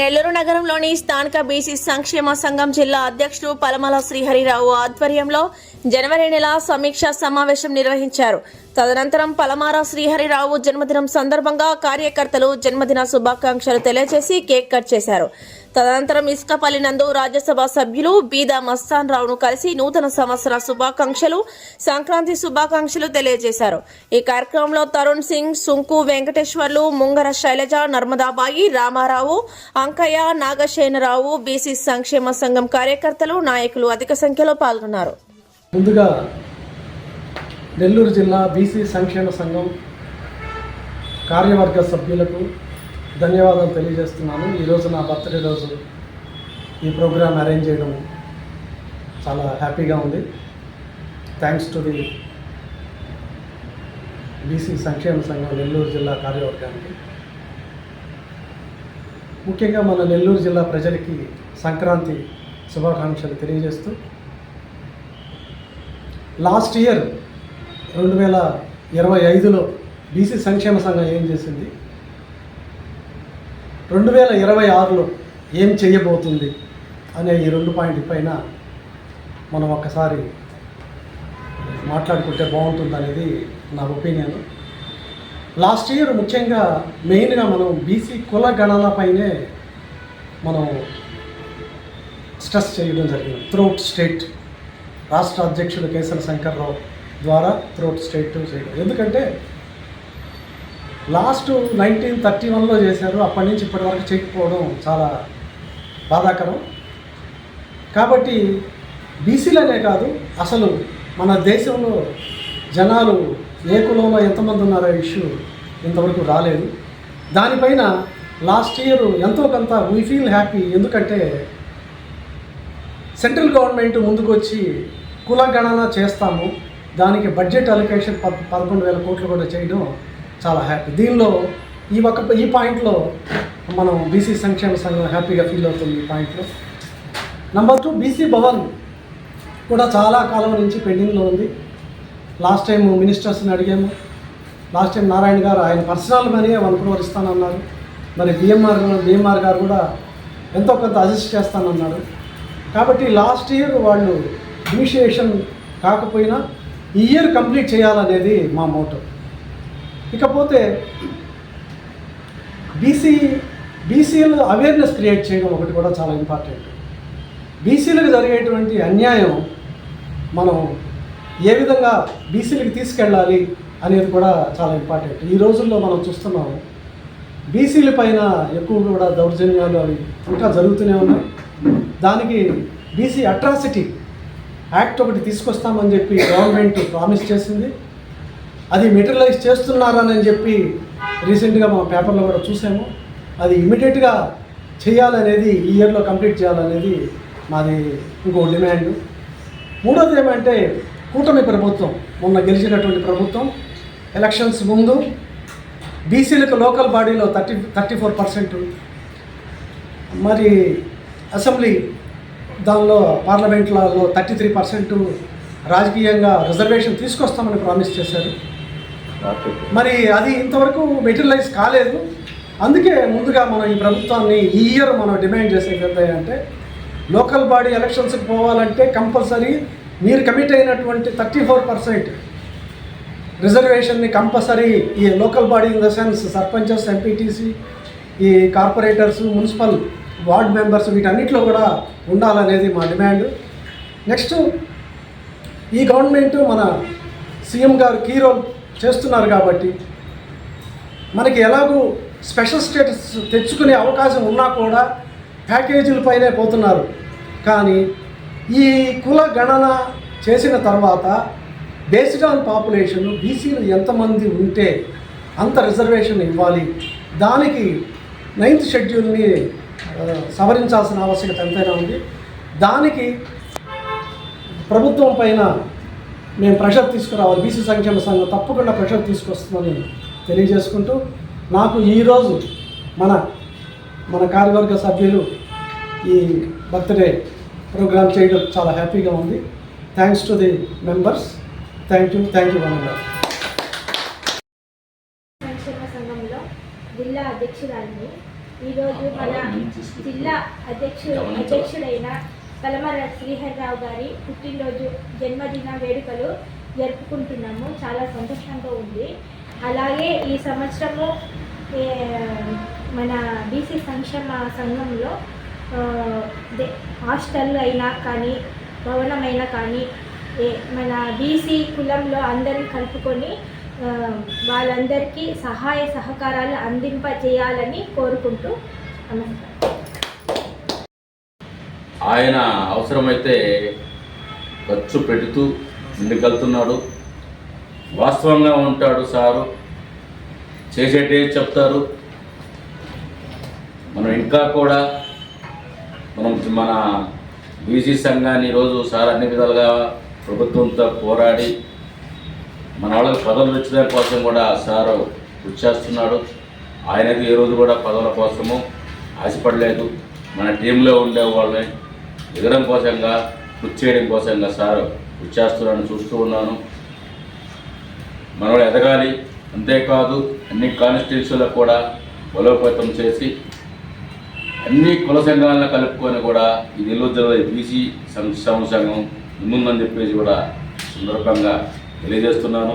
నెల్లూరు నగరంలోని స్థానిక బీసీ సంక్షేమ సంఘం జిల్లా అధ్యక్షుడు పలమల శ్రీహరిరావు ఆధ్వర్యంలో జనవరి నెల సమీక్షా సమావేశం నిర్వహించారు. తదనంతరం పలమార శ్రీహరిరావు జన్మదినం సందర్భంగా కార్యకర్తలు జన్మదిన శుభాకాంక్షలు తెలియజేసి కేక్ కట్ చేశారు. తదనంతరం ఇసుకపల్లి నందు రాజ్యసభ సభ్యులు బీదా మస్తాన్ రావును కలిసి నూతన సంవత్సర శుభాకాంక్షలు సంక్రాంతి శుభాకాంక్షలు తెలియజేశారు. ఈ కార్యక్రమంలో తరుణ్ సింగ్ సుంకు వెంకటేశ్వర్లు ముంగర శైలజ నర్మదాబాయి రామారావు అంకయ్య నాగశేనరావు బీసీ సంక్షేమ సంఘం కార్యకర్తలు నాయకులు అధిక సంఖ్యలో పాల్గొన్నారు. ముందుగా నెల్లూరు జిల్లా బీసీ సంక్షేమ సంఘం కార్యవర్గ సభ్యులకు ధన్యవాదాలు తెలియజేస్తున్నాను. ఈరోజు నా బర్త్డే రోజు ఈ ప్రోగ్రామ్ అరేంజ్ చేయడం చాలా హ్యాపీగా ఉంది. థ్యాంక్స్ టు ది బీసీ సంక్షేమ సంఘం నెల్లూరు జిల్లా కార్యవర్గానికి. ముఖ్యంగా మన నెల్లూరు జిల్లా ప్రజలకి సంక్రాంతి శుభాకాంక్షలు తెలియజేస్తూ లాస్ట్ ఇయర్ రెండు వేల ఇరవై ఐదులో బీసీ సంక్షేమ సంఘం ఏం చేసింది? రెండు వేల ఇరవై ఆరులో ఏం చేయబోతుంది అనే ఈ రెండు పాయింట్ పైన మనం ఒక్కసారి మాట్లాడుకుంటే బాగుంటుంది అనేది నా ఒపీనియన్. లాస్ట్ ఇయర్ ముఖ్యంగా మెయిన్గా మనం బీసీ కుల గణనపైనే మనం స్ట్రెస్ చేయడం జరిగింది. త్రూఅవుట్ స్టేట్ రాష్ట్ర అధ్యక్షుడు కేసరి శంకర్రావు ద్వారా త్రూఅవుట్ స్టేట్ చేయడం. ఎందుకంటే లాస్ట్ నైన్టీన్ థర్టీ వన్లో చేశారు. అప్పటి నుంచి ఇప్పటి వరకు చేయకపోవడం చాలా బాధాకరం. కాబట్టి బీసీలనే కాదు అసలు మన దేశంలో జనాలు ఏ కులంలో ఎంతమంది ఉన్నారో ఇష్యూ ఇంతవరకు రాలేదు. దానిపైన లాస్ట్ ఇయర్ ఎంతో కొంత వీ ఫీల్ హ్యాపీ ఎందుకంటే సెంట్రల్ గవర్నమెంట్ ముందుకొచ్చి కుల గణన చేస్తాము. దానికి బడ్జెట్ అలొకేషన్ పద్ పదకొండు వేల కోట్లు కూడా చేయడం చాలా హ్యాపీ దీనిలో ఈ ఒక ఈ పాయింట్లో మనం బీసీ సంక్షేమ సంఘం హ్యాపీగా ఫీల్ అవుతుంది ఈ పాయింట్లో. నెంబర్ టూ బీసీ భవన్ కూడా చాలా కాలం నుంచి పెండింగ్లో ఉంది. లాస్ట్ టైం మినిస్టర్స్ని అడిగాము. లాస్ట్ టైం నారాయణ గారు ఆయన పర్సనల్ మనీ వన్ క్రోర్ ఇస్తానన్నారు మరి బిఎంఆర్ బిఎంఆర్ గారు కూడా ఎంతో కొంత అసిస్ట్ చేస్తానన్నారు. కాబట్టి లాస్ట్ ఇయర్ వాళ్ళు ఇనిషియేషన్ కాకపోయినా ఈ ఇయర్ కంప్లీట్ చేయాలనేది మా మోటో ఇకపోతే బీసీ బీసీలు అవేర్నెస్ క్రియేట్ చేయడం ఒకటి కూడా చాలా ఇంపార్టెంట్ బీసీలకు జరిగేటువంటి అన్యాయం మనం ఏ విధంగా బీసీలకు తీసుకెళ్ళాలి అనేది కూడా చాలా ఇంపార్టెంట్ ఈ రోజుల్లో మనం చూస్తున్నాం బీసీల పైన ఎక్కువ కూడా దౌర్జన్యాలు అవి ఇంకా జరుగుతూనే ఉన్నాయి. దానికి బీసీ అట్రాసిటీ యాక్ట్ ఒకటి తీసుకొస్తామని చెప్పి గవర్నమెంట్ ప్రామిస్ చేసింది. అది మెటీరియలైజ్ చేస్తున్నారని చెప్పి రీసెంట్గా మా పేపర్లో కూడా చూసాము. అది ఇమీడియట్గా చేయాలనేది ఈ ఇయర్లో కంప్లీట్ చేయాలనేది మాది ఇంకో డిమాండ్. మూడోది ఏమంటే కూటమి ప్రభుత్వం మొన్న గెలిచినటువంటి ప్రభుత్వం ఎలక్షన్స్ ముందు బీసీలకు లోకల్ బాడీలో థర్టీ థర్టీ ఫోర్ పర్సెంట్. మరి అసెంబ్లీ దానిలో పార్లమెంట్లో థర్టీ త్రీ పర్సెంట్. రాజకీయంగా రిజర్వేషన్ తీసుకొస్తామని ప్రామిస్ చేశారు. మరి అది ఇంతవరకు మెటీరియలైజ్ కాలేదు. అందుకే ముందుగా మనం ఈ ప్రభుత్వాన్ని ఈ ఇయర్ మనం డిమాండ్ చేసేది ఏంటంటే లోకల్ బాడీ ఎలక్షన్స్కి పోవాలంటే కంపల్సరీ మీరు కమిట్ అయినటువంటి థర్టీ ఫోర్ పర్సెంట్ రిజర్వేషన్ని కంపల్సరీ ఈ local body in the sense sarpanches MPTC ఈ కార్పొరేటర్స్ మున్సిపల్ వార్డ్ మెంబర్స్ వీటన్నిటిలో కూడా ఉండాలనేది మా డిమాండ్ నెక్స్ట్ ఈ గవర్నమెంట్ మన సీఎం గారు కీ రోల్ చేస్తున్నారు కాబట్టి మనకి ఎలాగూ స్పెషల్ స్టేటస్ తెచ్చుకునే అవకాశం ఉన్నా కూడా ప్యాకేజీలపైనే పోతున్నారు. కానీ ఈ కుల గణన చేసిన తర్వాత బేస్డ్ ఆన్ పాపులేషన్ బీసీలు ఎంతమంది ఉంటే అంత రిజర్వేషన్ ఇవ్వాలి. దానికి నైన్త్ షెడ్యూల్ని సవరించాల్సిన ఆవశ్యకత ఎంతైనా ఉంది. దానికి ప్రభుత్వం పైన మేము ప్రెషర్ తీసుకురావాలి. బీసీ సంక్షేమ సంఘం తప్పకుండా ప్రెషర్ తీసుకొస్తుందని తెలియజేసుకుంటూ నాకు ఈరోజు మన మన కార్యవర్గ సభ్యులు ఈ బర్త్డే ప్రోగ్రామ్ చేయడం చాలా హ్యాపీగా ఉంది. Thanks to the members thank you thank you one సంక్షేమ సంఘంలో జిల్లా అధ్యక్షురాలిని ఈరోజు మన జిల్లా అధ్యక్షుడు అధ్యక్షుడైన కలమర శ్రీహర్రావు గారి పుట్టినరోజు జన్మదిన వేడుకలు జరుపుకుంటున్నాము. చాలా సంతోషంగా ఉంది. అలాగే ఈ సంవత్సరము మన బీసీ సంక్షేమ సంఘంలో హాస్టల్ అయినా కానీ భవనమైనా కానీ ఏ- మన బీసీ కులంలో అందరిని కలుపుకొని వాళ్ళందరికీ సహాయ సహకారాలు అందింప చేయాలని కోరుకుంటూ నమస్కారం. ఆయన అవసరమైతే ఖర్చు పెడుతూ ముందుకెళ్తున్నాడు. వాస్తవంగా ఉంటాడు సారు. చేసేటే చెప్తారు. మనం ఇంకా కూడా మనం మన బీసీ సంఘాన్ని ఈరోజు సార్ అన్ని విధాలుగా ప్రభుత్వంతో పోరాడి మన వాళ్ళకి పదవులు ఇచ్చడం కోసం కూడా సారు కృషి చేస్తున్నాడు. ఆయనది ఏ రోజు కూడా పదవుల కోసము ఆశపడలేదు. మన టీంలో ఉండే వాళ్ళని ఎగరం కోసంగా కృషి చేయడం కోసంగా సార్ కృషి చేస్తున్నాను చూస్తూ ఉన్నాను. మనవాడు ఎదగాలి అంతేకాదు అన్ని కాన్స్టిట్యూన్సీలకు కూడా బలోపేతం చేసి అన్ని కుల సంఘాలను కలుపుకొని కూడా ఈ నెల్లూరు జిల్లా బీసీ సంక్షేమ సంఘం ముందుందని చెప్పేసి కూడా సందర్భంగా తెలియజేస్తున్నాను.